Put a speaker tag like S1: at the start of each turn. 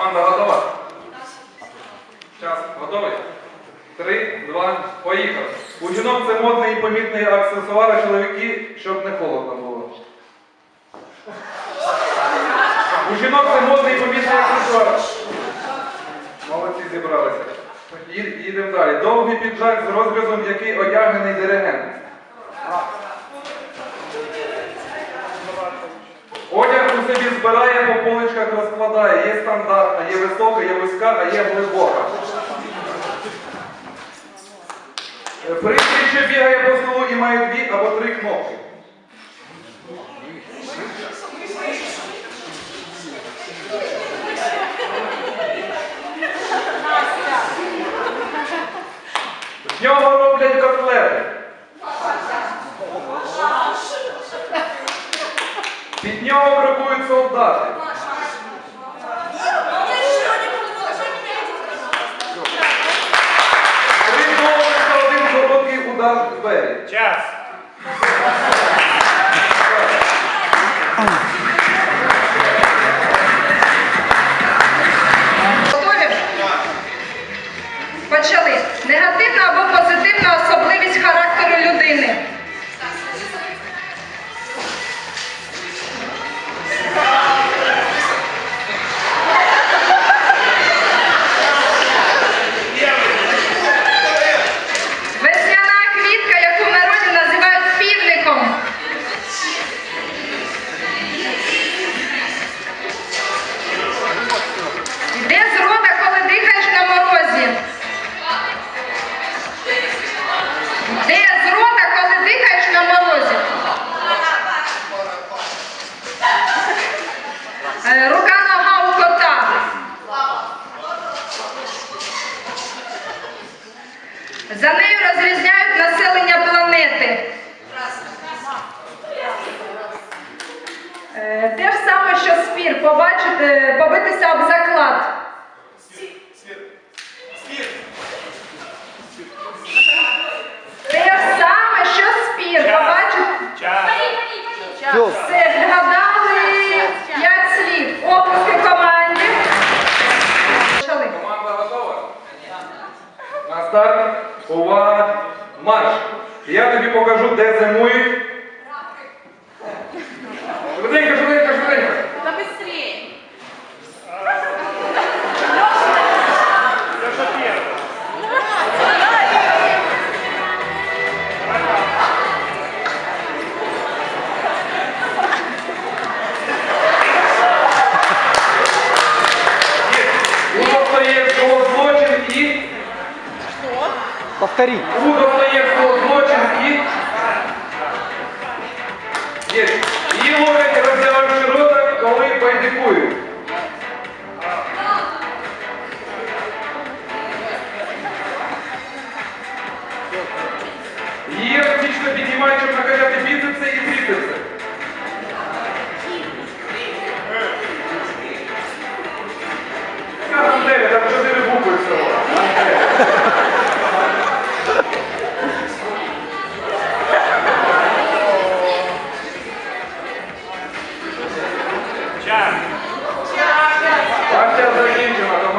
S1: Команда готова? Час готовий? Три, два, поїхали. У жінок це модний і помітний аксесуар, а чоловіки, щоб не холодно було. У жінок це модний і помітний аксесуар. Молодці зібралися. Їдемо далі. Довгий піджак з розрізом, який одягнений диригент. У собі збирає, по поличках розкладає. Є стандартна, є висока, є вузька, а є глибока. Е, Пристрій, що бігає по столу і має дві або три кнопки. З нього роблять котлети. Під нього крокують солдати. Три один короткий удар в двері.
S2: Час.
S3: Рука нога у кота. За нею розрізняють населення планети. Е, Те ж саме, що спір, побачити, побитися об заклад. Те ж саме, що спір, побачити. Все, згадали
S1: старт ова марш. Ја ќе ви покажу дезе
S4: мој Повторіть.
S2: Уровно є
S1: злочин и Є. Burada
S5: kim
S1: var?